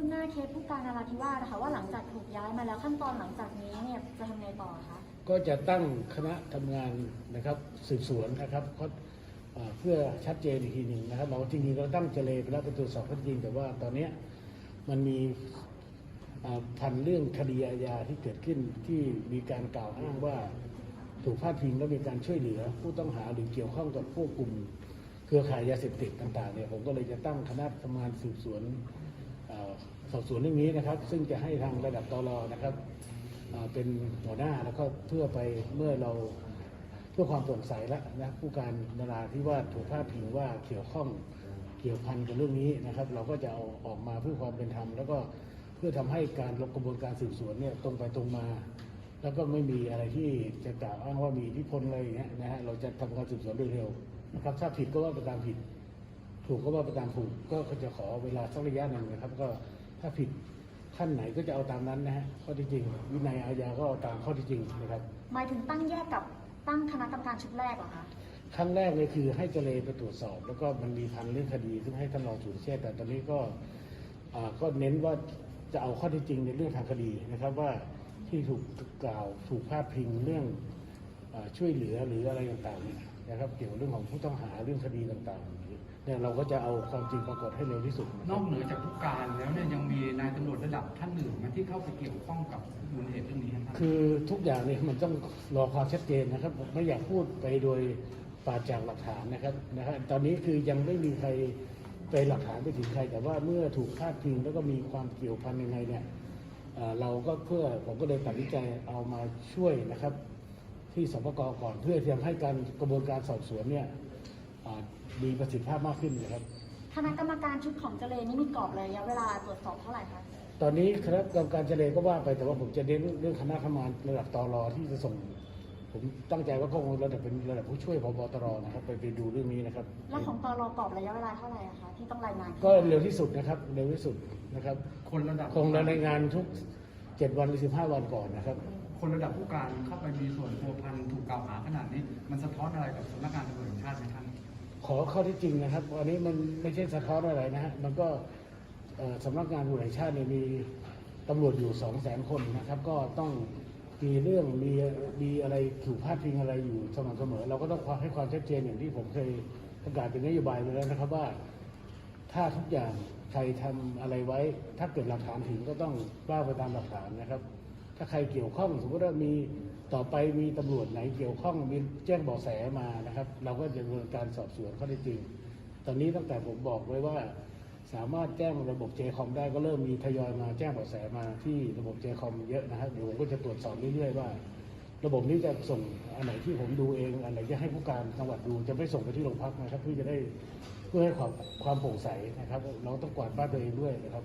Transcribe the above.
คืบหน้าเคสผู้การนาราธิวาสนะคะว่าหลังจากถูกย้ายมาแล้วขั้นตอนหลังจากนี้เนี่ยจะทำไงต่อคะ ก็จะตั้งคณะทำงานนะครับสืบสวนนะครับเพราะเอ่อเพื่อชัดเจนอีกทีหนึ่งนะครับ เราจริงๆเราตั้งเจเลไปแล้วไปตรวจสอบข้อเท็จจริง แต่ว่าตอนเนี้ยมันมีอ่าพันเรื่องคดีอาญาที่เกิดขึ้นที่มีการกล่าวอ้างว่า ถูกพาดพิงแล้วมีการช่วยเหลือ ผู้ต้องหาหรือเกี่ยวข้องกับพวกกลุ่ม เครือข่ายยาเสพติดต่างๆเนี่ยผมก็เลยจะตั้งคณะทำงานสืบสวน สอบสวนเรื่องนี้นะครับ ซึ่งจะให้ทางระดับตรนะครับเป็นหัวหน้าแล้วก็เพื่อไปเมื่อเราเพื่อความโปร่งใสแล้วนะผู้การนาราที่ว่าถูกพาดพิงว่าเกี่ยวข้องเกี่ยวพันกับเรื่องนี้นะครับ เราก็จะเอาออกมาเพื่อความเป็นธรรมแล้วก็เพื่อทำให้การกระบวนการสืบสวนเนี่ยตรงไปตรงมา แล้วก็ไม่มีอะไรที่จะกล่าวอ้างว่ามีอิทธิพลอะไรอย่างเงี้ยนะฮะเราจะทำการสืบสวนโดยเร็วนะครับถ้าผิดก็ว่าไปตามผิด ถูกก็ว่าไปตามถูกก็จะขอเวลาสักระยะหนึ่งนะครับ ก็ถ้าผิดขั้นไหนก็จะเอาตามนั้นนะฮะข้อที่จริง วินัยอาญาก็เอาตามข้อที่จริงนะครับ หมายถึงตั้งแยกกับตั้งคณะกรรมการชุดแรกเหรอคะครั้งแรกเลยคือให้เจเลไปตรวจสอบ แล้วก็มันมีพันเรื่องคดีซึ่งให้ท่านรองสุรเชษฐ์แต่ตอนนี้ก็อ่าก็เน้นว่าจะเอาข้อที่จริงในเรื่องทางคดีนะครับว่าที่ถูกกล่าวถูกพาดพิงเรื่องอาช่วยเหลือหรืออะไรต่างๆเนี่ยนะครับ เกี่ยวกับเรื่องของผู้ต้องหาเรื่องคดีต่างๆ เนี่ยเราก็จะเอาความจริงปรากฏให้เร็วที่สุดนะคนรับ อกเหนือจากผู้การแล้วเนี่ยยังมีนายตำรวจระดับท่านอื่นไหมที่เข้าไปเกี่ยวข้องกับมูลเหตุเรื่องนี้ครับท่านคือทุกอย่างเนี่ยมันต้องรอความชัดเจนนะครับผมไม่อยากพูดไปโดยปราศจากหลักฐานนะครับนะครับตอนนี้คือยังไม่มีใครไปหลักฐานไปถึงใคร แต่ว่าเมื่อถูกพาดพิงแล้วก็มีความเกี่ยวพันยังไงเนี่ยเอ่อเราก็เพื่อผมก็เลยตัดสินใจเอามาช่วยนะครับ ที่สปกก่อนเพื่อที่จะให้การกระบวนการสอบสวนเนี่ยอ่า มีประสิทธิภาพมากขึ้นนะครับ คณะกรรมการชุดของเจเลนี่มีกรอบระยะเวลาตรวจสอบเท่าไหร่คะตอนนี้คณะกรรมการเจรก็ว่าไปแต่ว่าผมจะเน้นเรื่องคณะทำงานระดับตรที่จะส่ง ผมตั้งใจว่าก็คงระดับเป็นระดับผู้ช่วยพบตรนะครับ ไปไปดูเรื่องนี้นะครับ แล้วของตรกรอบระยะเวลาเท่าไหร่อะคะที่ต้องรายงานก็เร็วที่สุดนะครับเร็วที่สุดนะครับ คนระดับคงรายงานทุกเจ็ดวันหรือสิบห้าวันก่อนนะครับ คนระดับผู้การเข้าไปมีส่วนพัวพันถูกกล่าวหาขนาดนี้ มันสะท้อนอะไรกับสำนักงานตำรวจแห่งชาติไหมท่าน ขอข้อที่จริงนะครับ อันนี้มันไม่ใช่สะท้อนอะไรนะฮะ มันก็สำนักงานตำรวจแห่งชาติเนี่ยมีตำรวจอยู่สองแสนคนนะครับ ก็ต้องมีเรื่องมีมีอะไรถูกพาดพิงอะไรอยู่สม่ำเสมอ เราก็ต้องให้ความชัดเจนอย่างที่ผมเคยประกาศเป็นนโยบายไปแล้วนะครับว่า ถ้าทุกอย่างใครทำอะไรไว้ ถ้าเกิดหลักฐานถึงก็ต้องว่าไปตามหลักฐานนะครับ ถ้าใครเกี่ยวข้องสมมติว่ามีต่อไปมีตำรวจไหนเกี่ยวข้องมีแจ้งเบาะแสมานะครับ เราก็จะดำเนินการสอบสวนข้อเท็จริง ตอนนี้ตั้งแต่ผมบอกไว้ว่า สามารถแจ้งระบบเจคอมได้ก็เริ่มมีทยอยมาแจ้งเบาะแสมาที่ระบบเจคอมเยอะนะครับเดี๋ยวผมก็จะตรวจสอบเรื่อยๆว่า ระบบนี้จะส่งอันไหนที่ผมดูเองอันไหนจะให้ผู้การจังหวัดดูจะไม่ส่งไปที่โรงพักนะครับเพื่อจะได้เพื่อให้ความความโปร่งใสนะครับ เราต้องกวาดบ้านตัวเองด้วยนะครับ